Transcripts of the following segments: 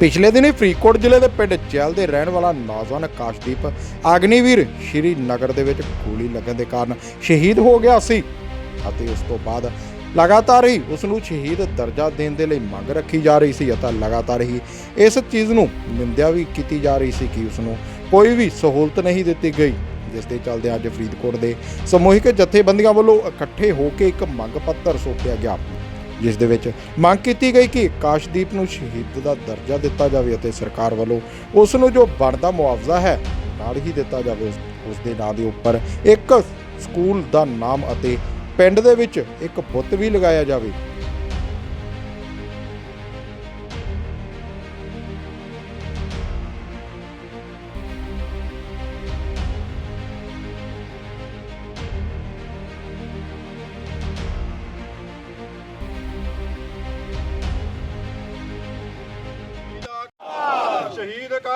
ਪਿਛਲੇ ਦਿਨੀ ਫਰੀਦਕੋਟ ਜ਼ਿਲ੍ਹੇ ਦੇ ਪਿੰਡ ਚਹਿਲ ਦੇ ਰਹਿਣ ਵਾਲਾ ਨੌਜਵਾਨ ਆਕਾਸ਼ਦੀਪ ਅਗਨੀਵੀਰ ਸ਼੍ਰੀ ਨਗਰ ਦੇ ਵਿੱਚ ਗੋਲੀ ਲੱਗਣ ਦੇ ਕਾਰਨ ਸ਼ਹੀਦ ਹੋ ਗਿਆ ਸੀ ਅਤੇ ਉਸ ਤੋਂ ਬਾਅਦ ਲਗਾਤਾਰ ਹੀ ਉਸ ਨੂੰ ਸ਼ਹੀਦ ਦਰਜਾ ਦੇਣ ਦੇ ਲਈ ਮੰਗ ਰੱਖੀ ਜਾ ਰਹੀ ਸੀ ਅਤੇ ਲਗਾਤਾਰ ਹੀ ਇਸ ਚੀਜ਼ ਨੂੰ ਨਿੰਦਿਆ ਵੀ ਕੀਤੀ ਜਾ ਰਹੀ ਸੀ ਕਿ ਉਸ ਨੂੰ ਕੋਈ ਵੀ ਸਹੂਲਤ ਨਹੀਂ ਦਿੱਤੀ ਗਈ, ਜਿਸ ਦੇ ਚੱਲਦੇ ਅੱਜ ਫਰੀਦਕੋਟ ਦੇ ਸਮੂਹਿਕ ਜਥੇਬੰਦੀਆਂ ਵੱਲੋਂ ਇਕੱਠੇ ਹੋ ਕੇ ਇੱਕ ਮੰਗ ਪੱਤਰ ਸੌਂਪਿਆ ਗਿਆ। ਜਿਸ ਦੇ ਵਿੱਚ ਮੰਗ ਕੀਤੀ ਗਈ ਕਿ ਕਾਸ਼ਦੀਪ ਨੂੰ ਸ਼ਹੀਦ ਦਾ ਦਰਜਾ ਦਿੱਤਾ ਜਾਵੇ ਅਤੇ ਸਰਕਾਰ ਵੱਲੋਂ ਉਸ ਨੂੰ ਜੋ ਬਣਦਾ ਮੁਆਵਜ਼ਾ ਹੈ, ਨਾਲ ਹੀ ਦਿੱਤਾ ਜਾਵੇ। ਉਸ- ਉਸ ਦੇ ਨਾਂ ਦੇ ਉੱਪਰ ਇੱਕ ਸਕੂਲ ਦਾ ਨਾਮ ਅਤੇ ਪਿੰਡ ਦੇ ਵਿੱਚ ਇੱਕ ਬੁੱਤ ਵੀ ਲਗਾਇਆ ਜਾਵੇ।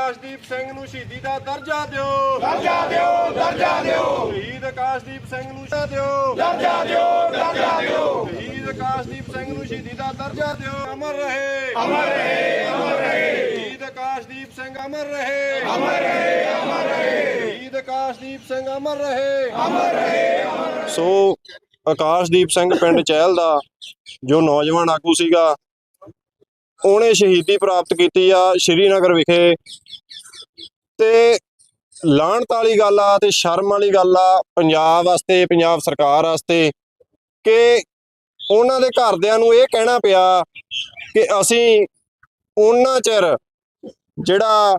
ਆਕਾਸ਼ਦੀਪ ਸਿੰਘ ਨੂੰ ਸ਼ਹੀਦੀ ਦਾ ਦਰਜਾ ਦਿਓ। ਦਰਜਾ ਦਿਓ ਦਰਜਾ ਦਿਓ। ਸ਼ਹੀਦ ਆਕਾਸ਼ਦੀਪ ਸਿੰਘ ਨੂੰ ਦਰਜਾ ਦਿਓ। ਦਰਜਾ ਦਿਓ ਦਰਜਾ ਦਿਓ। ਸ਼ਹੀਦ ਆਕਾਸ਼ਦੀਪ ਸਿੰਘ ਨੂੰ ਸ਼ਹੀਦੀ ਦਾ ਦਰਜਾ ਦਿਓ। ਅਮਰ ਰਹੇ। ਅਮਰ ਰਹੇ ਅਮਰ ਰਹੇ। ਸ਼ਹੀਦ ਆਕਾਸ਼ਦੀਪ ਸਿੰਘ ਅਮਰ ਰਹੇ। ਅਮਰ ਰਹੇ ਅਮਰ ਰਹੇ। ਸ਼ਹੀਦ ਆਕਾਸ਼ਦੀਪ ਸਿੰਘ ਅਮਰ ਰਹੇ ਅਮਰ ਰਹੇ। ਸੋ ਆਕਾਸ਼ਦੀਪ ਸਿੰਘ ਪਿੰਡ ਚਹਿਲ ਦਾ ਜੋ ਨੌਜਵਾਨ ਆਗੂ ਸੀਗਾ ਉਹਨੇ ਸ਼ਹੀਦੀ ਪ੍ਰਾਪਤ ਕੀਤੀ ਆ ਸ਼੍ਰੀਨਗਰ ਵਿਖੇ। ਤੇ ਲਾਹਣਤ ਵਾਲੀ ਗੱਲ ਆ ਤੇ ਸ਼ਰਮ ਵਾਲੀ ਗੱਲ ਆ ਪੰਜਾਬ ਵਾਸਤੇ, ਪੰਜਾਬ ਸਰਕਾਰ ਵਾਸਤੇ ਕਿ ਉਹਨਾਂ ਦੇ ਘਰਦਿਆਂ ਨੂੰ ਇਹ ਕਹਿਣਾ ਪਿਆ ਕਿ ਅਸੀਂ ਉਹਨਾਂ ਚਿਰ ਜਿਹੜਾ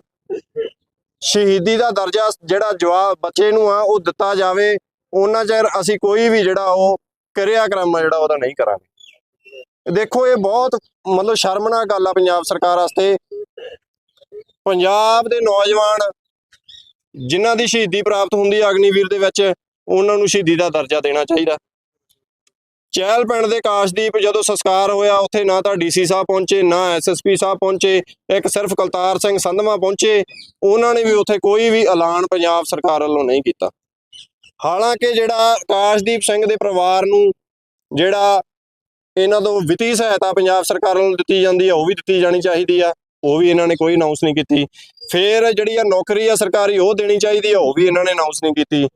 ਸ਼ਹੀਦੀ ਦਾ ਦਰਜਾ, ਜਿਹੜਾ ਜਵਾਬ ਬੱਚੇ ਨੂੰ ਆ ਉਹ ਦਿੱਤਾ ਜਾਵੇ, ਉਹਨਾਂ ਚਿਰ ਅਸੀਂ ਕੋਈ ਵੀ ਜਿਹੜਾ ਉਹ ਕਿਰਿਆ ਕਰਮ ਆ ਜਿਹੜਾ ਉਹਦਾ ਨਹੀਂ ਕਰਾਂਗੇ। ਦੇਖੋ, ਇਹ ਬਹੁਤ ਮਤਲਬ ਸ਼ਰਮਨਾਕ ਗੱਲ ਆ ਪੰਜਾਬ ਸਰਕਾਰ ਵਾਸਤੇ। ਪੰਜਾਬ ਦੇ ਨੌਜਵਾਨ ਜਿਨ੍ਹਾਂ ਦੀ ਸ਼ਹੀਦੀ ਪ੍ਰਾਪਤ ਹੁੰਦੀ ਹੈ ਅਗਨੀਵੀਰ ਦੇ ਵਿੱਚ, ਉਹਨਾਂ ਨੂੰ ਸ਼ਹੀਦੀ ਦਾ ਦਰਜਾ ਦੇਣਾ ਚਾਹੀਦਾ। ਚਹਿਲ ਪਿੰਡ ਦੇ ਕਾਸ਼ਦੀਪ ਜਦੋਂ ਸੰਸਕਾਰ ਹੋਇਆ, ਉੱਥੇ ਨਾ ਤਾਂ ਡੀਸੀ ਸਾਹਿਬ ਪਹੁੰਚੇ, ਨਾ ਐਸਐਸਪੀ ਸਾਹਿਬ ਪਹੁੰਚੇ, ਇੱਕ ਸਿਰਫ ਕਲਤਾਰ ਸਿੰਘ ਸੰਧਵਾ ਪਹੁੰਚੇ, ਉਹਨਾਂ ਨੇ ਵੀ ਉੱਥੇ ਕੋਈ ਵੀ ਐਲਾਨ ਪੰਜਾਬ ਸਰਕਾਰ ਵੱਲੋਂ ਨਹੀਂ ਕੀਤਾ। ਹਾਲਾਂਕਿ ਜਿਹੜਾ ਕਾਸ਼ਦੀਪ ਸਿੰਘ ਦੇ ਪਰਿਵਾਰ ਨੂੰ ਜਿਹੜਾ ਇਹਨਾਂ ਤੋਂ ਵਿੱਤੀ ਸਹਾਇਤਾ ਪੰਜਾਬ ਸਰਕਾਰ ਵੱਲੋਂ ਦਿੱਤੀ ਜਾਂਦੀ ਹੈ ਉਹ ਵੀ ਦਿੱਤੀ ਜਾਣੀ ਚਾਹੀਦੀ ਆ, ਉਹ ਵੀ ਇਹਨਾਂ ਨੇ ਕੋਈ ਅਨਾਉਂਸ ਨਹੀਂ ਕੀਤੀ। ਫਿਰ ਜਿਹੜੀ ਆ ਨੌਕਰੀ ਆ ਸਰਕਾਰੀ, ਉਹ ਦੇਣੀ ਚਾਹੀਦੀ ਆ, ਉਹ ਵੀ ਇਹਨਾਂ ਨੇ ਅਨਾਉਂਸ ਨਹੀਂ ਕੀਤੀ।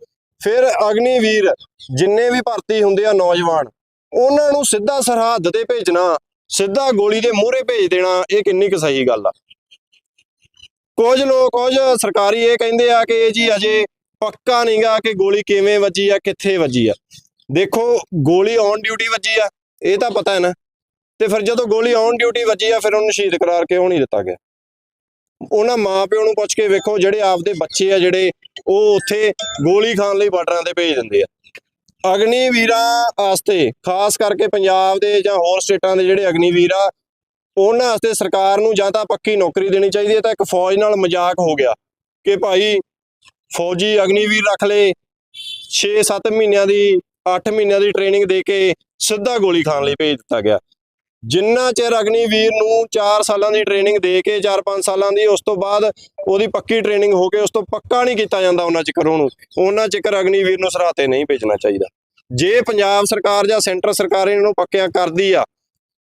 ਫਿਰ ਅਗਨੀਵੀਰ ਜਿੰਨੇ ਵੀ ਭਰਤੀ ਹੁੰਦੇ ਆ ਨੌਜਵਾਨ, ਉਹਨਾਂ ਨੂੰ ਸਿੱਧਾ ਸਰਹੱਦ ਤੇ ਭੇਜਣਾ, ਸਿੱਧਾ ਗੋਲੀ ਦੇ ਮੂਹਰੇ ਭੇਜ ਦੇਣਾ, ਇਹ ਕਿੰਨੀ ਕੁ ਸਹੀ ਗੱਲ ਆ। ਕੁਝ ਲੋਕ, ਕੁਝ ਸਰਕਾਰੀ ਇਹ ਕਹਿੰਦੇ ਆ ਕਿ ਇਹ ਜੀ ਅਜੇ ਪੱਕਾ ਨਹੀਂਗਾ ਕਿ ਗੋਲੀ ਕਿਵੇਂ ਵੱਜੀ ਆ, ਕਿੱਥੇ ਵੱਜੀ ਆ। ਦੇਖੋ, ਗੋਲੀ ਔਨ ਡਿਊਟੀ ਵੱਜੀ ਆ ਇਹ ਤਾਂ ਪਤਾ ਹੈ ਨਾ। ਤੇ ਫਿਰ ਜਦੋਂ ਗੋਲੀ ਔਨ ਡਿਊਟੀ ਵੱਜੀ ਆ, ਫਿਰ ਉਹਨੂੰ ਸ਼ਹੀਦ ਕਰਾਰ ਕਿਉਂ ਨਹੀਂ ਦਿੱਤਾ ਗਿਆ? ਉਹਨਾਂ ਮਾਪਿਓ ਨੂੰ ਪੁੱਛ ਕੇ ਵੇਖੋ, ਜਿਹੜੇ ਆਪਦੇ ਬੱਚੇ ਆ, ਜਿਹੜੇ ਉਹ ਉੱਥੇ ਗੋਲੀ ਖਾਣ ਲਈ ਬਾਰਡਰਾਂ ਤੇ ਭੇਜ ਦਿੰਦੇ ਆ। ਅਗਨੀ ਵੀਰਾਂ ਵਾਸਤੇ, ਖਾਸ ਕਰਕੇ ਪੰਜਾਬ ਦੇ ਜਾਂ ਹੋਰ ਸਟੇਟਾਂ ਦੇ ਜਿਹੜੇ ਅਗਨੀ ਵੀਰ ਆ ਉਹਨਾਂ ਵਾਸਤੇ ਸਰਕਾਰ ਨੂੰ ਜਾਂ ਤਾਂ ਪੱਕੀ ਨੌਕਰੀ ਦੇਣੀ ਚਾਹੀਦੀ ਹੈ, ਤਾਂ ਇੱਕ ਫੌਜ ਨਾਲ ਮਜ਼ਾਕ ਹੋ ਗਿਆ ਕਿ ਭਾਈ ਫੌਜੀ ਅਗਨੀਵੀਰ ਰੱਖ ਲਏ 6-7 ਮਹੀਨਿਆਂ ਦੀ 8 ਮਹੀਨਿਆਂ ਦੀ ਟ੍ਰੇਨਿੰਗ ਦੇ ਕੇ ਸਿੱਧਾ ਗੋਲੀ ਖਾਣ ਲਈ ਭੇਜ ਦਿੱਤਾ ਗਿਆ। ਜਿੰਨਾ ਚਿਰ ਅਗਨੀਵੀਰ ਨੂੰ 4 ਸਾਲਾਂ ਦੀ ਟ੍ਰੇਨਿੰਗ ਦੇ ਕੇ 4-5 ਸਾਲਾਂ ਦੀ, ਉਸ ਤੋਂ ਬਾਅਦ ਉਹਦੀ ਪੱਕੀ ਟ੍ਰੇਨਿੰਗ ਹੋ ਕੇ ਉਸ ਤੋਂ ਪੱਕਾ ਨਹੀਂ ਕੀਤਾ ਜਾਂਦਾ ਉਹਨਾਂ ਚਿਕਰ ਉਹਨੂੰ। ਉਹਨਾਂ ਚਿਕਰ ਅਗਨੀਵੀਰ ਨੂੰ ਸਰਾਤੇ ਨਹੀਂ ਭੇਜਣਾ ਚਾਹੀਦਾ। ਜੇ ਪੰਜਾਬ ਸਰਕਾਰ ਜਾਂ ਸੈਂਟਰ ਸਰਕਾਰ ਇਹਨਾਂ ਨੂੰ ਪੱਕਿਆ ਕਰਦੀ ਆ,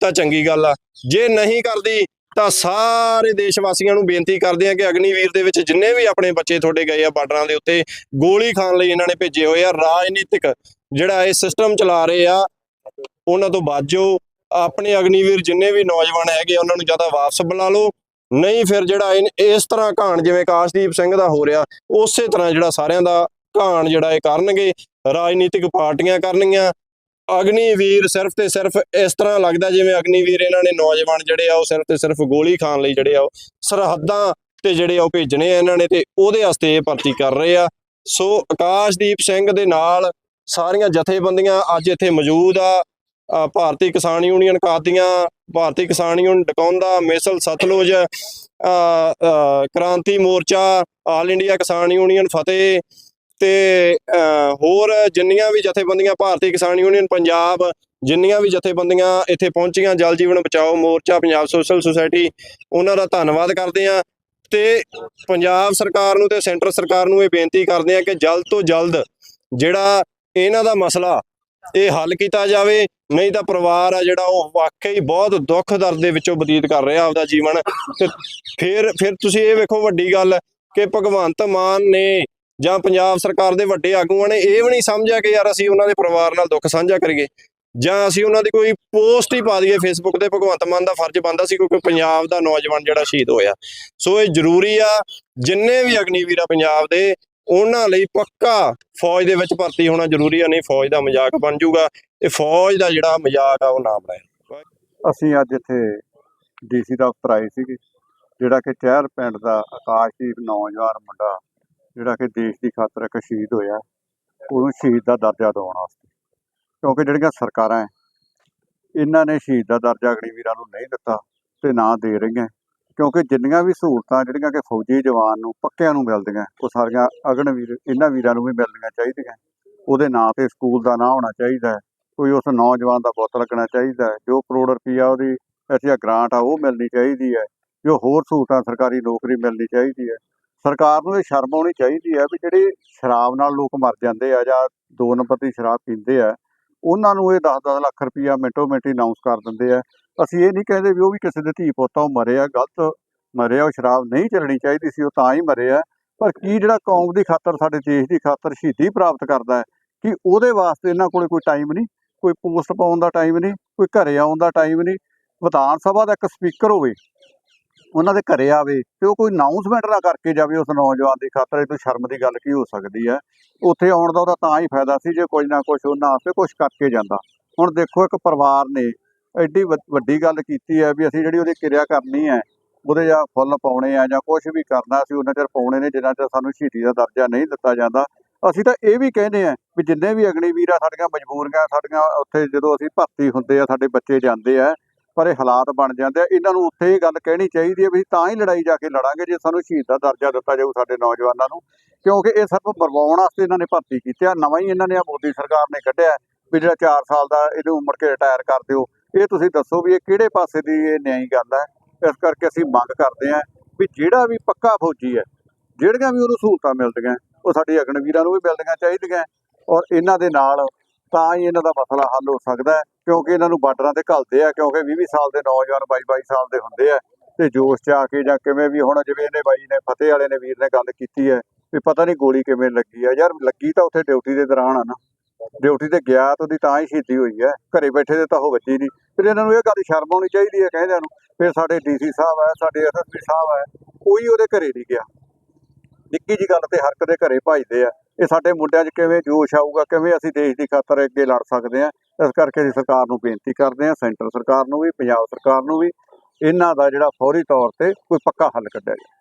ਤਾਂ ਚੰਗੀ ਗੱਲ ਆ। ਜੇ ਨਹੀਂ ਕਰਦੀ, ਤਾਂ ਸਾਰੇ ਦੇਸ਼ ਵਾਸੀਆਂ ਨੂੰ ਬੇਨਤੀ ਕਰਦੇ ਆ ਕਿ ਅਗਨੀਵੀਰ ਦੇ ਵਿੱਚ ਜਿੰਨੇ ਵੀ ਆਪਣੇ ਬੱਚੇ ਤੁਹਾਡੇ ਗਏ ਆ ਬਾਰਡਰਾਂ ਦੇ ਉੱਤੇ, ਗੋਲੀ ਖਾਣ ਲਈ ਇਹਨਾਂ ਨੇ ਭੇਜੇ ਹੋਏ ਆ। ਰਾਜਨੀਤਿਕ ਜਿਹੜਾ ਇਹ ਸਿਸਟਮ ਚਲਾ ਰਹੇ ਆ, ਉਹਨਾਂ ਤੋਂ ਬਾਜੋ ਆਪਣੇ ਅਗਨੀਵੀਰ ਜਿੰਨੇ ਵੀ ਨੌਜਵਾਨ ਹੈਗੇ, ਉਹਨਾਂ ਨੂੰ ਜ਼ਿਆਦਾ ਵਾਪਸ ਬੁਲਾ ਲਓ। ਨਹੀਂ ਫਿਰ ਜਿਹੜਾ ਇਨ- ਇਸ ਤਰ੍ਹਾਂ ਘਾਣ ਜਿਵੇਂ ਕਾਸ਼ਦੀਪ ਸਿੰਘ ਦਾ ਹੋ ਰਿਹਾ, ਉਸੇ ਤਰ੍ਹਾਂ ਜਿਹੜਾ ਸਾਰਿਆਂ ਦਾ ਘਾਣ ਜਿਹੜਾ ਇਹ ਕਰਨਗੇ, ਰਾਜਨੀਤਿਕ ਪਾਰਟੀਆਂ ਕਰਨਗੀਆਂ। ਅਗਨੀਵੀਰ ਸਿਰਫ ਤੇ ਸਿਰਫ ਇਸ ਤਰ੍ਹਾਂ ਲੱਗਦਾ ਜਿਵੇਂ ਅਗਨੀਵੀਰ ਇਹਨਾਂ ਨੇ ਨੌਜਵਾਨ ਜਿਹੜੇ ਆ, ਉਹ ਸਿਰਫ ਤੇ ਸਿਰਫ ਗੋਲੀ ਖਾਣ ਲਈ ਜਿਹੜੇ ਆ, ਉਹ ਸਰਹੱਦਾਂ ਤੇ ਜਿਹੜੇ ਆ ਉਹ ਭੇਜਣੇ ਆ ਇਹਨਾਂ ਨੇ ਤੇ ਉਹਦੇ ਵਾਸਤੇ ਇਹ ਭਰਤੀ ਕਰ ਰਹੇ ਆ। ਸੋ ਆਕਾਸ਼ਦੀਪ ਸਿੰਘ ਦੇ ਨਾਲ ਸਾਰੀਆਂ ਜਥੇਬੰਦੀਆਂ ਅੱਜ ਇੱਥੇ ਮੌਜੂਦ ਆ। ਭਾਰਤੀ ਕਿਸਾਨ ਯੂਨੀਅਨ ਕਾਦੀਆਂ, ਭਾਰਤੀ ਕਿਸਾਨ ਯੂਨੀਅਨ ਡਕੌਂਦਾ, ਮਿਸਲ ਸਤਲੁਜ ਕ੍ਰਾਂਤੀ ਮੋਰਚਾ, ਆਲ ਇੰਡੀਆ ਕਿਸਾਨ ਯੂਨੀਅਨ ਫਤਿਹ ਤੇ ਹੋਰ ਜਿੰਨੀਆਂ ਵੀ ਜਥੇਬੰਦੀਆਂ ਭਾਰਤੀ ਕਿਸਾਨ ਯੂਨੀਅਨ ਪੰਜਾਬ, ਜਿੰਨੀਆਂ ਵੀ ਜਥੇਬੰਦੀਆਂ ਇੱਥੇ ਪਹੁੰਚੀਆਂ, ਜਲ ਜੀਵਨ ਬਚਾਓ ਮੋਰਚਾ, ਪੰਜਾਬ ਸੋਸ਼ਲ ਸੁਸਾਇਟੀ, ਉਹਨਾਂ ਦਾ ਧੰਨਵਾਦ ਕਰਦੇ ਆ ਤੇ ਪੰਜਾਬ ਸਰਕਾਰ ਨੂੰ ਤੇ ਸੈਂਟਰ ਸਰਕਾਰ ਨੂੰ ਇਹ ਬੇਨਤੀ ਕਰਦੇ ਆ ਕਿ ਜਲਦ ਤੋਂ ਜਲਦ ਜਿਹੜਾ ਇਹਨਾਂ ਦਾ ਮਸਲਾ ਇਹ ਹੱਲ ਕੀਤਾ ਜਾਵੇ, ਨਹੀਂ ਤਾਂ ਪਰਿਵਾਰ ਆ ਜਿਹੜਾ ਉਹ ਵਾਕਈ ਬਹੁਤ ਦੁੱਖ ਦਰਦ ਦੇ ਵਿੱਚੋਂ ਬਤੀਤ ਕਰ ਰਿਹਾ ਆਪਦਾ ਜੀਵਨ। ਤੇ ਫਿਰ ਫਿਰ ਤੁਸੀਂ ਇਹ ਵੇਖੋ ਵੱਡੀ ਗੱਲ ਕਿ ਭਗਵੰਤ ਮਾਨ ਨੇ ਜਾਂ ਪੰਜਾਬ ਸਰਕਾਰ ਦੇ ਵੱਡੇ ਆਗੂਆਂ ਨੇ ਇਹ ਵੀ ਨਹੀਂ ਸਮਝਿਆ ਕਿ ਯਾਰ ਅਸੀਂ ਉਹਨਾਂ ਦੇ ਪਰਿਵਾਰ ਨਾਲ ਦੁੱਖ ਸਾਂਝਾ ਕਰੀਏ। ਜਾਂ ਅਸੀਂ ਉਹਨਾਂ ਦੀ ਕੋਈ ਪੋਸਟ ਹੀ ਪਾ ਦਈਏ ਫੇਸਬੁੱਕ ਤੇ, ਭਗਵੰਤ ਮਾਨ ਦਾ ਫਰਜ਼ ਬਣਦਾ ਸੀ ਕਿਉਂਕਿ ਪੰਜਾਬ ਦਾ ਨੌਜਵਾਨ ਜਿਹੜਾ ਸ਼ਹੀਦ ਹੋਇਆ। ਸੋ ਇਹ ਜ਼ਰੂਰੀ ਆ, ਜਿੰਨੇ ਵੀ ਅਗਨੀਵੀਰ ਆ ਪੰਜਾਬ ਦੇ ਉਹਨਾਂ ਲਈ ਪੱਕਾ ਫੌਜ ਦੇ ਵਿੱਚ ਭਰਤੀ ਹੋਣਾ ਜ਼ਰੂਰੀ ਆ, ਨਹੀਂ ਫੌਜ ਦਾ ਮਜ਼ਾਕ ਬਣ ਜਾਊਗਾ ਇਹ ਫੌਜ ਦਾ ਜਿਹੜਾ ਮਜ਼ਾਕ ਆ ਉਹ ਨਾ ਬਣਾਏ ਅਸੀਂ ਅੱਜ ਇੱਥੇ ਡੀਸੀ ਦਫ਼ਤਰ ਆਏ ਸੀਗੇ, ਜਿਹੜਾ ਕਿ ਚਹਿਰ ਪਿੰਡ ਦਾ ਆਕਾਸ਼ਦੀਪ ਨੌਜਵਾਨ ਮੁੰਡਾ, ਜਿਹੜਾ ਕਿ ਦੇਸ਼ ਦੀ ਖਾਤਰ ਇੱਕ ਸ਼ਹੀਦ ਹੋਇਆ, ਉਹਨੂੰ ਸ਼ਹੀਦ ਦਾ ਦਰਜਾ ਦਿਵਾਉਣ ਵਾਸਤੇ। ਕਿਉਂਕਿ ਜਿਹੜੀਆਂ ਸਰਕਾਰਾਂ ਇਹਨਾਂ ਨੇ ਸ਼ਹੀਦ ਦਾ ਦਰਜਾ ਅਗਨੀਵੀਰਾਂ ਨੂੰ ਨਹੀਂ ਦਿੱਤਾ ਤੇ ਨਾ ਦੇ ਰਹੀਆਂ। ਕਿਉਂਕਿ ਜਿੰਨੀਆਂ ਵੀ ਸਹੂਲਤਾਂ ਜਿਹੜੀਆਂ ਕਿ ਫੌਜੀ ਜਵਾਨ ਨੂੰ, ਪੱਕਿਆਂ ਨੂੰ ਮਿਲਦੀਆਂ, ਉਹ ਸਾਰੀਆਂ ਅਗਨਵੀਰ ਇਹਨਾਂ ਵੀਰਾਂ ਨੂੰ ਵੀ ਮਿਲਣੀਆਂ ਚਾਹੀਦੀਆਂ। ਉਹਦੇ ਨਾਂ ਤੇ ਸਕੂਲ ਦਾ ਨਾਂ ਹੋਣਾ ਚਾਹੀਦਾ ਹੈ। ਕੋਈ ਉਸ ਨੌਜਵਾਨ ਦਾ ਬੁੱਤ ਲੱਗਣਾ ਚਾਹੀਦਾ ਹੈ। ਜੋ ਕਰੋੜ ਰੁਪਈਆ ਉਹਦੀ ਇੱਥੇ ਗ੍ਰਾਂਟ ਆ, ਉਹ ਮਿਲਣੀ ਚਾਹੀਦੀ ਹੈ। ਜੋ ਹੋਰ ਸਹੂਲਤਾਂ ਸਰਕਾਰੀ ਨੌਕਰੀ ਮਿਲਣੀ ਚਾਹੀਦੀ ਹੈ। ਸਰਕਾਰ ਨੂੰ ਇਹ ਸ਼ਰਮ ਆਉਣੀ ਚਾਹੀਦੀ ਹੈ ਵੀ ਜਿਹੜੇ ਸ਼ਰਾਬ ਨਾਲ ਲੋਕ ਮਰ ਜਾਂਦੇ ਆ ਜਾਂ ਦੋ ਨੰਬਰ ਦੀ ਸ਼ਰਾਬ ਪੀਂਦੇ ਆ ਉਹਨਾਂ ਨੂੰ ਇਹ 10-10 ਲੱਖ ਰੁਪਈਆ ਮਿੰਟੋ ਮਿੰਟ ਅਨਾਉਂਸ ਕਰ ਦਿੰਦੇ ਆ। ਅਸੀਂ ਇਹ ਨਹੀਂ ਕਹਿੰਦੇ ਵੀ ਉਹ ਵੀ ਕਿਸੇ ਦੇ ਧੀ ਪੁੱਤ ਉਹ ਮਰੇ ਆ, ਗਲਤ ਮਰੇ ਆ ਉਹ ਸ਼ਰਾਬ ਨਹੀਂ ਚੱਲਣੀ ਚਾਹੀਦੀ ਸੀ, ਉਹ ਤਾਂ ਹੀ ਮਰੇ ਆ। ਪਰ ਕੀ ਜਿਹੜਾ ਕੌਮ ਦੀ ਖਾਤਰ, ਸਾਡੇ ਦੇਸ਼ ਦੀ ਖਾਤਰ ਸ਼ਹੀਦੀ ਪ੍ਰਾਪਤ ਕਰਦਾ ਹੈ, ਕਿ ਉਹਦੇ ਵਾਸਤੇ ਇਹਨਾਂ ਕੋਲੇ ਕੋਈ ਟਾਈਮ ਨਹੀਂ, ਕੋਈ ਪੋਸਟ ਪਾਉਣ ਦਾ ਟਾਈਮ ਨਹੀਂ, ਕੋਈ ਘਰੇ ਆਉਣ ਦਾ ਟਾਈਮ ਨਹੀਂ। ਵਿਧਾਨ ਸਭਾ ਦਾ ਇੱਕ ਸਪੀਕਰ ਹੋਵੇ ਉਹਨਾਂ ਦੇ ਘਰੇ ਆਵੇ ਤੇ ਉਹ ਕੋਈ ਅਨਾਉਂਸਮੈਂਟ ਨਾ ਕਰਕੇ ਜਾਵੇ ਉਸ ਨੌਜਵਾਨ ਦੀ ਖਾਤਰ, ਇਹ ਤੋਂ ਸ਼ਰਮ ਦੀ ਗੱਲ ਕੀ ਹੋ ਸਕਦੀ ਹੈ? ਉੱਥੇ ਆਉਣ ਦਾ ਉਹਦਾ ਤਾਂ ਹੀ ਫਾਇਦਾ ਸੀ ਜੇ ਕੁਝ ਨਾ ਕੁਝ ਉਹਨਾਂ ਵਾਸਤੇ ਕੁਝ ਕਰਕੇ ਜਾਂਦਾ। ਹੁਣ ਦੇਖੋ ਇੱਕ ਪਰਿਵਾਰ ਨੇ ਐਡੀ ਵੱਡ- ਵੱਡੀ ਗੱਲ ਕੀਤੀ ਹੈ ਵੀ ਅਸੀਂ ਜਿਹੜੀ ਉਹਦੀ ਕਿਰਿਆ ਕਰਨੀ ਹੈ, ਉਹਦੇ ਜਾਂ ਫੁੱਲ ਪਾਉਣੇ ਆ ਜਾਂ ਕੁਝ ਵੀ ਕਰਨਾ ਸੀ ਉਹਨਾਂ ਚਿਰ ਪਾਉਣੇ ਨੇ, ਜਿੰਨਾ ਚਿਰ ਸਾਨੂੰ ਸ਼ਹੀਦੀ ਦਾ ਦਰਜਾ ਨਹੀਂ ਦਿੱਤਾ ਜਾਂਦਾ। ਅਸੀਂ ਤਾਂ ਇਹ ਵੀ ਕਹਿੰਦੇ ਆ ਵੀ ਜਿੰਨੇ ਵੀ ਅਗਨੀਵੀਰ ਆ ਸਾਡੀਆਂ ਮਜਬੂਰੀਆਂ, ਸਾਡੀਆਂ ਉੱਥੇ ਜਦੋਂ ਅਸੀਂ ਭਰਤੀ ਹੁੰਦੇ ਆ, ਸਾਡੇ ਬੱਚੇ ਜਾਂਦੇ ਆ ਪਰ ਇਹ ਹਾਲਾਤ ਬਣ ਜਾਂਦੇ ਆ, ਇਹਨਾਂ ਨੂੰ ਉੱਥੇ ਇਹ ਗੱਲ ਕਹਿਣੀ ਚਾਹੀਦੀ ਹੈ ਵੀ ਤਾਂ ਹੀ ਲੜਾਈ ਜਾ ਕੇ ਲੜਾਂਗੇ ਜੇ ਸਾਨੂੰ ਸ਼ਹੀਦ ਦਾ ਦਰਜਾ ਦਿੱਤਾ ਜਾਊ ਸਾਡੇ ਨੌਜਵਾਨਾਂ ਨੂੰ, ਕਿਉਂਕਿ ਇਹ ਸਿਰਫ ਬਰਵਾਉਣ ਵਾਸਤੇ ਇਹਨਾਂ ਨੇ ਭਰਤੀ ਕੀਤੀ ਆ, ਨਵਾਂ ਹੀ ਇਹਨਾਂ ਨੇ ਆ ਮੋਦੀ ਸਰਕਾਰ ਨੇ ਕੱਢਿਆ ਵੀ ਜਿਹੜਾ 4 ਸਾਲ ਦਾ ਇਹਨੂੰ ਉਮਰ ਕੇ ਰਿਟਾਇਰ ਕਰ ਦਿਓ। ਇਹ ਤੁਸੀਂ ਦੱਸੋ ਵੀ ਇਹ ਕਿਹੜੇ ਪਾਸੇ ਦੀ ਇਹ ਨਿਆਈ ਗੱਲ ਹੈ? ਇਸ ਕਰਕੇ ਅਸੀਂ ਮੰਗ ਕਰਦੇ ਹਾਂ ਵੀ ਜਿਹੜਾ ਵੀ ਪੱਕਾ ਫੌਜੀ ਹੈ, ਜਿਹੜੀਆਂ ਵੀ ਉਹਨੂੰ ਸਹੂਲਤਾਂ ਮਿਲਦੀਆਂ, ਉਹ ਸਾਡੇ ਅਗਨਵੀਰਾਂ ਨੂੰ ਵੀ ਮਿਲਣੀਆਂ ਚਾਹੀਦੀਆਂ ਔਰ ਇਹਨਾਂ ਦੇ ਨਾਲ ਤਾਂ ਹੀ ਇਹਨਾਂ ਦਾ ਮਸਲਾ ਹੱਲ ਹੋ ਸਕਦਾ ਹੈ, ਕਿਉਂਕਿ ਇਹਨਾਂ ਨੂੰ ਬਾਰਡਰਾਂ ਤੇ ਘੱਲਦੇ ਆ, ਕਿਉਂਕਿ 20 20 ਸਾਲ ਦੇ ਨੌਜਵਾਨ 22 22 ਸਾਲ ਦੇ ਹੁੰਦੇ ਆ, ਤੇ ਜੋਸ਼ ਚ ਆ ਕੇ ਜਾਂ ਕਿਵੇਂ ਵੀ ਹੁਣ ਜਿਵੇਂ ਇਹਨੇ ਬਾਈ ਨੇ, ਫਤਿਹ ਵਾਲੇ ਨੇ, ਵੀਰ ਨੇ ਗੱਲ ਕੀਤੀ ਹੈ, ਵੀ ਪਤਾ ਨਹੀਂ ਗੋਲੀ ਕਿਵੇਂ ਲੱਗੀ ਆ। ਯਾਰ ਲੱਗੀ ਤਾਂ ਉੱਥੇ ਡਿਊਟੀ ਦੇ ਦੌਰਾਨ ਆ ਨਾ, ਡਿਊਟੀ ਤੇ ਗਿਆ ਤਾਂ ਉਹਦੀ ਤਾਂ ਹੀ ਸ਼ਹੀਦੀ ਹੋਈ ਹੈ, ਘਰੇ ਬੈਠੇ ਦੇ ਤਾਂ ਉਹ ਬੱਚੀ ਨਹੀਂ। ਫਿਰ ਇਹਨਾਂ ਨੂੰ ਇਹ ਗੱਲ ਸ਼ਰਮ ਆਉਣੀ ਚਾਹੀਦੀ ਹੈ ਕਹਿੰਦਿਆਂ ਨੂੰ, ਫਿਰ ਸਾਡੇ ਡੀਸੀ ਸਾਹਿਬ ਹੈ, ਸਾਡੇ ਐਸਐਸਪੀ ਸਾਹਿਬ ਹੈ, ਕੋਈ ਉਹਦੇ ਘਰੇ ਨਹੀਂ ਗਿਆ। ਨਿੱਕੀ ਜੀ ਗੱਲ ਤੇ ਹਰ ਕਦੇ ਘਰੇ ਭਜਦੇ ਆ। ਇਹ ਸਾਡੇ ਮੁੰਡਿਆਂ 'ਚ ਕਿਵੇਂ ਜੋਸ਼ ਆਊਗਾ, ਕਿਵੇਂ ਅਸੀਂ ਦੇਸ਼ ਦੀ ਖਾਤਰ ਅੱਗੇ ਲੜ ਸਕਦੇ ਆ ਇਸ ਕਰਕੇ ਅਸੀਂ ਸਰਕਾਰ ਨੂੰ ਬੇਨਤੀ ਕਰਦੇ ਆ ਸੈਂਟਰ ਸਰਕਾਰ ਨੂੰ ਵੀ, ਪੰਜਾਬ ਸਰਕਾਰ ਨੂੰ ਵੀ, ਇਹਨਾਂ ਦਾ ਜਿਹੜਾ ਫੌਰੀ ਤੌਰ ਤੇ ਕੋਈ ਪੱਕਾ ਹੱਲ ਕੱਢਿਆ ਜਾਵੇ।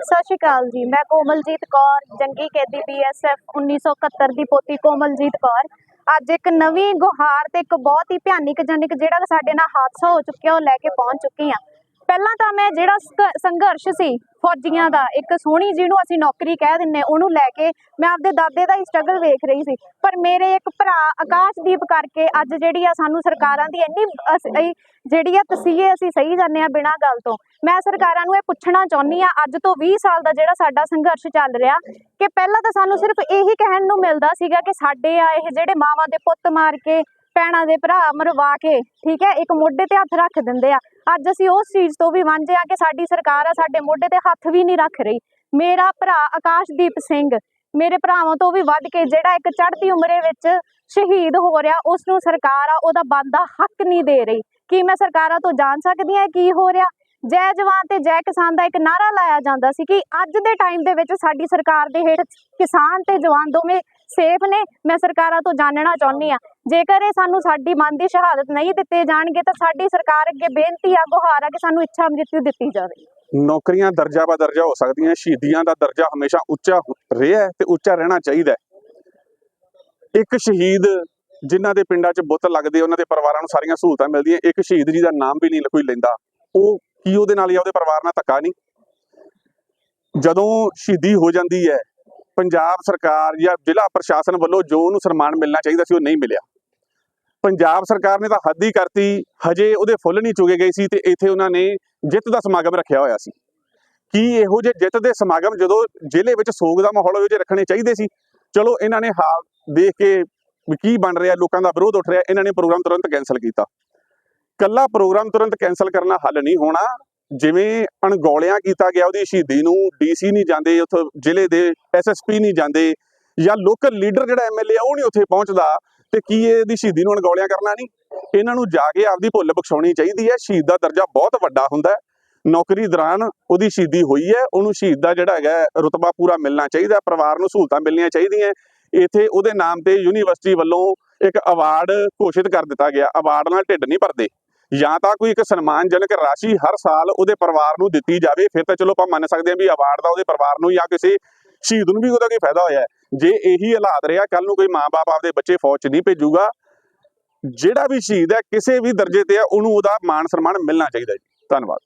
ਸਤਿ ਸ਼੍ਰੀ ਅਕਾਲ ਜੀ, ਮੈਂ ਕੋਮਲਜੀਤ ਕੌਰ, ਜੰਗੀ ਕੈਦੀ ਬੀਐਸਐਫ 1971 ਦੀ ਪੋਤੀ ਕੋਮਲਜੀਤ ਕੌਰ। ਅੱਜ ਇੱਕ ਨਵੀਂ ਗੁਹਾਰ ਤੇ ਇੱਕ ਬਹੁਤ ਹੀ ਭਿਆਨਕ ਜਨਕ ਜਿਹੜਾ ਸਾਡੇ ਨਾਲ ਹਾਦਸਾ ਹੋ ਚੁੱਕਿਆ, ਉਹ ਲੈ ਕੇ ਪਹੁੰਚ ਚੁੱਕੀ ਆ ਪਹਿਲਾਂ ਤਾਂ ਮੈਂ ਜਿਹੜਾ ਸੰਘਰਸ਼ ਸੀ ਫੌਜੀਆਂ ਦਾ, ਇੱਕ ਸੋਹਣੀ ਜਿਹਨੂੰ ਅਸੀਂ ਨੌਕਰੀ ਕਹਿ ਦਿੰਨੇ ਉਹਨੂੰ ਲੈ ਕੇ ਮੈਂ ਆਪਦੇ ਦਾਦੇ ਦਾ ਹੀ ਸਟਰਗਲ ਵੇਖ ਰਹੀ ਸੀ। ਪਰ ਮੇਰੇ ਇੱਕ ਭਰਾ ਆਕਾਸ਼ਦੀਪ ਕਰਕੇ ਅੱਜ ਜਿਹੜੀ ਆ ਸਾਨੂੰ ਸਰਕਾਰਾਂ ਦੀ ਇੰਨੀ ਜਿਹੜੀ ਆ ਤਸੀਹੇ ਅਸੀਂ ਸਹੀ ਜਾਂਦੇ ਆ ਬਿਨਾਂ ਗੱਲ ਤੋਂ। ਮੈਂ ਸਰਕਾਰਾਂ ਨੂੰ ਇਹ ਪੁੱਛਣਾ ਚਾਹੁੰਦੀ ਆ, ਅੱਜ ਤੋਂ 20 ਸਾਲ ਦਾ ਜਿਹੜਾ ਸਾਡਾ ਸੰਘਰਸ਼ ਚੱਲ ਰਿਹਾ, ਕਿ ਪਹਿਲਾਂ ਤਾਂ ਸਾਨੂੰ ਸਿਰਫ ਇਹੀ ਕਹਿਣ ਨੂੰ ਮਿਲਦਾ ਸੀਗਾ ਕਿ ਸਾਡੇ ਆ ਇਹ ਜਿਹੜੇ ਮਾਵਾਂ ਦੇ ਪੁੱਤ ਮਾਰ ਕੇ ਭੈਣਾਂ ਦੇ ਭਰਾ ਮਰਵਾ ਕੇ, ਠੀਕ ਹੈ? ਇੱਕ ਮੋਢੇ ਤੇ ਹੱਥ ਰੱਖ ਦਿੰਦੇ ਆ। ਅੱਜ ਅਸੀਂ ਉਸ ਚੀਜ਼ ਤੋਂ ਵੀ ਵਾਂਝੇ ਆ ਕਿ ਸਾਡੀ ਸਰਕਾਰ ਆ, ਸਾਡੇ ਮੋਢੇ ਤੇ ਹੱਥ ਵੀ ਨਹੀਂ ਰੱਖ ਰਹੀ। ਮੇਰਾ ਭਰਾ ਆਕਾਸ਼ਦੀਪ ਸਿੰਘ, ਮੇਰੇ ਭਰਾਵਾਂ ਤੋਂ ਵੀ ਵੱਧ ਕੇ ਜਿਹੜਾ ਇੱਕ ਚੜ੍ਹਦੀ ਉਮਰੇ ਵਿੱਚ ਸ਼ਹੀਦ ਹੋ ਰਿਹਾ ਉਸ ਨੂੰ ਸਰਕਾਰ ਆ, ਉਹਦਾ ਬਣਦਾ ਹੱਕ ਨਹੀਂ ਦੇ ਰਹੀ। ਕੀ ਮੈਂ ਸਰਕਾਰਾਂ ਤੋਂ ਜਾਣ ਸਕਦੀ ਹਾਂ? ਕੀ ਹੋ ਰਿਹਾ? ਜੈ ਜਵਾਨ ਤੇ ਜੈ ਕਿਸਾਨ ਦਾ ਇੱਕ ਨਾਰਾ ਲਾਇਆ ਜਾਂਦਾ ਸੀ ਕਿ ਅੱਜ ਦੇ ਟਾਈਮ ਦੇ ਵਿੱਚ ਸਾਡੀ ਸਰਕਾਰ ਦੇ ਹੇਠ ਕਿਸਾਨ ਤੇ ਜਵਾਨ ਦੋਵੇਂ ਸੇਫ ਨੇ, ਮੈਂ ਸਰਕਾਰਾਂ ਤੋਂ ਜਾਣਨਾ ਚਾਹੁੰਦੀ ਆ ਜੇਕਰ ਇਹ ਸਾਨੂੰ ਸਾਡੀ ਮਨ ਦੀ ਸ਼ਹਾਦਤ ਨਹੀਂ ਦਿੱਤੇ ਜਾਣਗੇ, ਤਾਂ ਸਾਡੀ ਸਰਕਾਰ ਅੱਗੇ ਬੇਨਤੀ ਆ, ਗੁਹਾਰ ਆ ਕਿ ਸਾਨੂੰ ਇੱਛਾ ਮ੍ਰਿਤੂ ਦਿੱਤੀ ਜਾਵੇ। ਨੌਕਰੀਆਂ ਦਰਜਾ ਬਾ ਦਰਜਾ ਹੋ ਸਕਦੀਆਂ, ਸ਼ਹੀਦੀਆਂ ਦਾ ਦਰਜਾ ਹਮੇਸ਼ਾ ਉੱਚਾ ਰਿਹਾ ਤੇ ਉੱਚਾ ਰਹਿਣਾ ਚਾਹੀਦਾ ਇੱਕ ਸ਼ਹੀਦ ਜਿਨ੍ਹਾਂ ਦੇ ਪਿੰਡਾਂ 'ਚ ਬੁੱਤ ਲੱਗਦੇ, ਉਹਨਾਂ ਦੇ ਪਰਿਵਾਰਾਂ ਨੂੰ ਸਾਰੀਆਂ ਸਹੂਲਤਾਂ ਮਿਲਦੀਆਂ, ਇੱਕ ਸ਼ਹੀਦ ਜੀ ਦਾ ਨਾਮ ਵੀ ਨਹੀਂ ਕੋਈ ਲੈਂਦਾ। ਉਹ ਕੀ ਉਹਦੇ ਨਾਲ ਜਾਂ ਉਹਦੇ ਪਰਿਵਾਰ ਨਾਲ ਧੱਕਾ ਨਹੀਂ? ਜਦੋਂ ਸ਼ਹੀਦੀ ਹੋ ਜਾਂਦੀ ਹੈ ਪੰਜਾਬ ਸਰਕਾਰ ਜਾਂ ਜ਼ਿਲ੍ਹਾ ਪ੍ਰਸ਼ਾਸਨ ਵੱਲੋਂ ਜੋ ਉਹਨੂੰ ਸਨਮਾਨ ਮਿਲਣਾ ਚਾਹੀਦਾ ਸੀ ਉਹ ਨਹੀਂ ਮਿਲਿਆ। ਪੰਜਾਬ ਸਰਕਾਰ ਨੇ ਤਾਂ ਹੱਦ ਹੀ ਕਰਤੀ, ਹਜੇ ਉਹਦੇ ਫੁੱਲ ਨਹੀਂ ਚੁਗੇ ਗਏ ਸੀ ਤੇ ਇੱਥੇ ਉਹਨਾਂ ਨੇ ਜਿੱਤ ਦਾ ਸਮਾਗਮ ਰੱਖਿਆ ਹੋਇਆ ਸੀ। ਕੀ ਇਹੋ ਜਿਹੇ ਜਿੱਤ ਦੇ ਸਮਾਗਮ ਜਦੋਂ ਜ਼ਿਲ੍ਹੇ ਵਿੱਚ ਸੋਗ ਦਾ ਮਾਹੌਲ ਇਹੋ ਜਿਹੇ ਰੱਖਣੇ ਚਾਹੀਦੇ ਸੀ? ਚਲੋ ਇਹਨਾਂ ਨੇ ਹਾਲ ਦੇਖ ਕੇ ਵੀ ਕੀ ਬਣ ਰਿਹਾ, ਲੋਕਾਂ ਦਾ ਵਿਰੋਧ ਉੱਠ ਰਿਹਾ, ਇਹਨਾਂ ਨੇ ਪ੍ਰੋਗਰਾਮ ਤੁਰੰਤ ਕੈਨਸਲ ਕੀਤਾ। ਕੱਲਾ ਪ੍ਰੋਗਰਾਮ ਤੁਰੰਤ ਕੈਨਸਲ ਕਰਨਾ ਹੱਲ ਨਹੀਂ ਹੋਣਾ ਜਿਵੇਂ ਅਣਗੌਲਿਆਂ ਕੀਤਾ ਗਿਆ ਉਹਦੀ ਸ਼ਹੀਦੀ ਨੂੰ ਡੀਸੀ ਨਹੀਂ ਜਾਂਦੇ ਉੱਥੇ ਜ਼ਿਲ੍ਹੇ ਦੇ ਐਸਐਸਪੀ ਨਹੀਂ ਜਾਂਦੇ ਜਾਂ ਲੋਕਲ ਲੀਡਰ ਜਿਹੜਾ ਐਮਐਲਏ ਆ ਉਹ ਨਹੀਂ ਉੱਥੇ ਪਹੁੰਚਦਾ ਤੇ ਕੀ ਇਹਦੀ ਸ਼ਹੀਦੀ ਨੂੰ ਅਣਗੌਲਿਆਂ ਕਰਨਾ ਨਹੀਂ? ਇਹਨਾਂ ਨੂੰ ਜਾ ਕੇ ਆਪਦੀ ਭੁੱਲ ਬਖਸ਼ਾਉਣੀ ਚਾਹੀਦੀ ਹੈ ਸ਼ਹੀਦ ਦਾ ਦਰਜਾ ਬਹੁਤ ਵੱਡਾ ਹੁੰਦਾ ਹੈ। ਨੌਕਰੀ ਦੌਰਾਨ ਉਹਦੀ ਸ਼ਹੀਦੀ ਹੋਈ ਹੈ ਉਹਨੂੰ ਸ਼ਹੀਦ ਦਾ ਜਿਹੜਾ ਹੈਗਾ ਹੈ, ਰੁਤਬਾ ਪੂਰਾ ਮਿਲਣਾ ਚਾਹੀਦਾ ਪਰਿਵਾਰ ਨੂੰ ਸਹੂਲਤਾਂ ਮਿਲਣੀਆਂ ਚਾਹੀਦੀਆਂ ਇੱਥੇ ਉਹਦੇ ਨਾਮ ਤੇ ਯੂਨੀਵਰਸਿਟੀ ਵੱਲੋਂ ਇੱਕ ਅਵਾਰਡ ਘੋਸ਼ਿਤ ਕਰ ਦਿੱਤਾ ਗਿਆ ਅਵਾਰਡ ਨਾਲ ਢਿੱਡ ਨਹੀਂ ਭਰਦੇ। ਜਾਂ ਤਾਂ ਕੋਈ ਇੱਕ ਸਨਮਾਨਜਨਕ ਰਾਸ਼ੀ ਹਰ ਸਾਲ ਉਹਦੇ ਪਰਿਵਾਰ ਨੂੰ ਦਿੱਤੀ ਜਾਵੇ, ਫਿਰ ਤਾਂ ਚਲੋ ਆਪਾਂ ਮੰਨ ਸਕਦੇ ਹਾਂ ਵੀ ਅਵਾਰਡ ਦਾ ਉਹਦੇ ਪਰਿਵਾਰ ਨੂੰ ਜਾਂ ਕਿਸੇ ਸ਼ਹੀਦ ਨੂੰ ਵੀ ਉਹਦਾ ਕੋਈ ਫਾਇਦਾ ਹੋਇਆ ਜੇ ਇਹੀ ਹਾਲਾਤ ਰਿਹਾ ਕੱਲ ਨੂੰ ਕੋਈ ਮਾਂ-ਬਾਪ ਆਪਦੇ ਬੱਚੇ ਫੌਜ 'ਚ ਨਹੀਂ ਭੇਜੂਗਾ, ਜਿਹੜਾ ਵੀ ਸ਼ਹੀਦ ਹੈ, ਕਿਸੇ ਵੀ ਦਰਜੇ ਤੇ ਹੈ, ਉਹਨੂੰ ਉਹਦਾ ਮਾਣ ਸਨਮਾਨ ਮਿਲਣਾ ਚਾਹੀਦਾ ਜੀ ਧੰਨਵਾਦ।